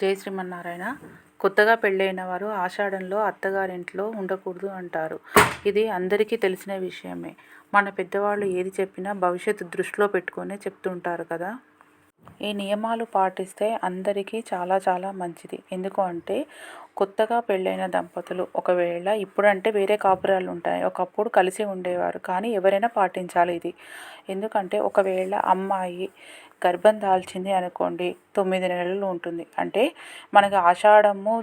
జై శ్రీమన్నారాయణ. కొత్తగా పెళ్ళైన వారు ఆషాఢంలో అత్తగారింట్లో ఉండకూడదు అంటారు. ఇది అందరికీ తెలిసిన విషయమే. మన పెద్దవాళ్ళు ఏది చెప్పినా భవిష్యత్తు దృష్టిలో పెట్టుకొని చెప్తుంటారు కదా? ఈ నియమాలు పాటిస్తే అందరికీ చాలా చాలా మంచిది. ఎందుకు అంటే కొత్తగా పెళ్ళైన దంపతులు ఒకవేళ ఇప్పుడంటే వేరే కాపురాలు ఉంటాయి. ఒకప్పుడు కలిసి ఉండేవారు. కానీ ఎవరైనా పాటించాలి ఇది. ఎందుకంటే ఒకవేళ అమ్మాయి గర్భం దాల్చింది అనుకోండి తొమ్మిది నెలలు ఉంటుంది. అంటే మనకి ఆషాఢము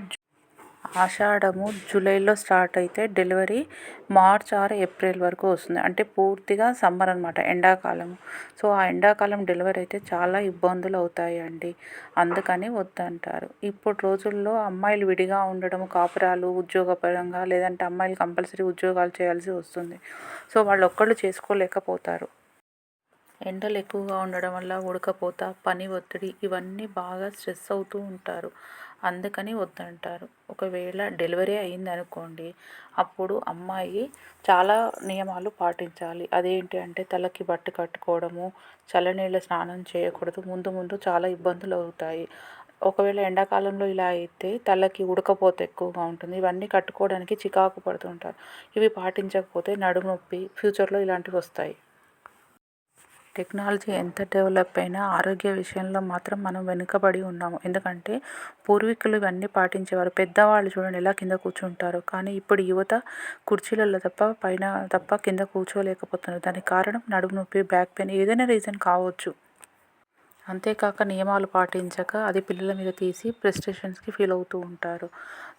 ఆషాఢము జూలైలో స్టార్ట్ అయితే డెలివరీ మార్చ్ ఆర్ ఏప్రిల్ వరకు వస్తుంది. అంటే పూర్తిగా సమ్మర్ అనమాట ఎండాకాలం సో ఆ ఎండాకాలం డెలివరీ అయితే చాలా ఇబ్బందులు అవుతాయి అండి అందుకని వద్దంటారు. ఇప్పుడు రోజుల్లో అమ్మాయిలు విడిగా ఉండడం కాపురాలు ఉద్యోగపరంగా లేదంటే అమ్మాయిలు కంపల్సరీ ఉద్యోగాలు చేయాల్సి వస్తుంది. సో వాళ్ళు ఒక్కళ్ళు చేసుకోలేకపోతారు. ఎండలు ఎక్కువగా ఉండడం వల్ల ఉడకపోత పని ఒత్తిడి ఇవన్నీ బాగా స్ట్రెస్ అవుతూ ఉంటారు. అందుకని వద్దంటారు. ఒకవేళ డెలివరీ అయింది అనుకోండి అప్పుడు అమ్మాయి చాలా నియమాలు పాటించాలి. అదేంటి అంటే తలకి బట్ట కట్టుకోవడము చల్లనీళ్ళ స్నానం చేయకూడదు. ముందు ముందు చాలా ఇబ్బందులు అవుతాయి. ఒకవేళ ఎండాకాలంలో ఇలా అయితే తలకి ఉడకపోత ఎక్కువగా ఉంటుంది. ఇవన్నీ కట్టుకోవడానికి చికాకు పడుతుంటారు ఇవి పాటించకపోతే నడుము నొప్పి ఫ్యూచర్లో ఇలాంటివి వస్తాయి. టెక్నాలజీ ఎంత డెవలప్ అయినా ఆరోగ్య విషయంలో మాత్రం మనం వెనుకబడి ఉన్నాము. ఎందుకంటే పూర్వీకులు ఇవన్నీ పాటించేవారు. పెద్దవాళ్ళు చూడండి ఎలా కింద కూర్చుంటారు. కానీ ఇప్పుడు యువత కుర్చీలలో తప్ప పైన తప్ప కింద కూర్చోలేకపోతున్నారు. దానికి కారణం నడుము నొప్పి బ్యాక్ పెయిన్ ఏదైనా రీజన్ కావచ్చు. అంతేకాక నియమాలు పాటించక అది పిల్లల మీద తీసి ప్రెస్టేషన్స్కి ఫీల్ అవుతూ ఉంటారు.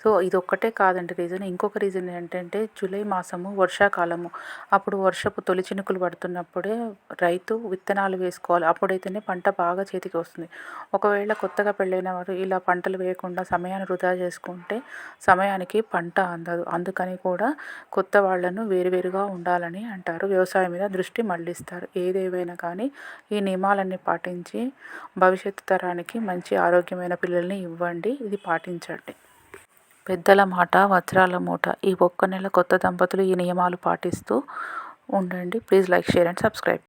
సో ఇది ఒక్కటే కాదండి రీజన్. ఇంకొక రీజన్ ఏంటంటే జూలై మాసము వర్షాకాలము. అప్పుడు వర్షపు తొలి చినుకులు పడుతున్నప్పుడే రైతు విత్తనాలు వేసుకోవాలి. అప్పుడైతేనే పంట బాగా చేతికి వస్తుంది. ఒకవేళ కొత్తగా పెళ్ళైన వారు ఇలా పంటలు వేయకుండా సమయాన్ని వృధా చేసుకుంటే సమయానికి పంట అందదు. అందుకని కూడా కొత్త వాళ్ళను వేరువేరుగా ఉండాలని అంటారు. వ్యవసాయం మీద దృష్టి మళ్ళిస్తారు. ఏదేవైనా కానీ ఈ నియమాలన్నీ పాటించి భవిష్యత్తు తరానికి మంచి ఆరోగ్యమైన పిల్లల్ని ఇవ్వండి ఇది పాటించండి. పెద్దల మాట వజ్రాల మూట ఈ ఒక్క నెల కొత్త దంపతులు ఈ నియమాలు పాటిస్తూ ఉండండి. Please like share and subscribe.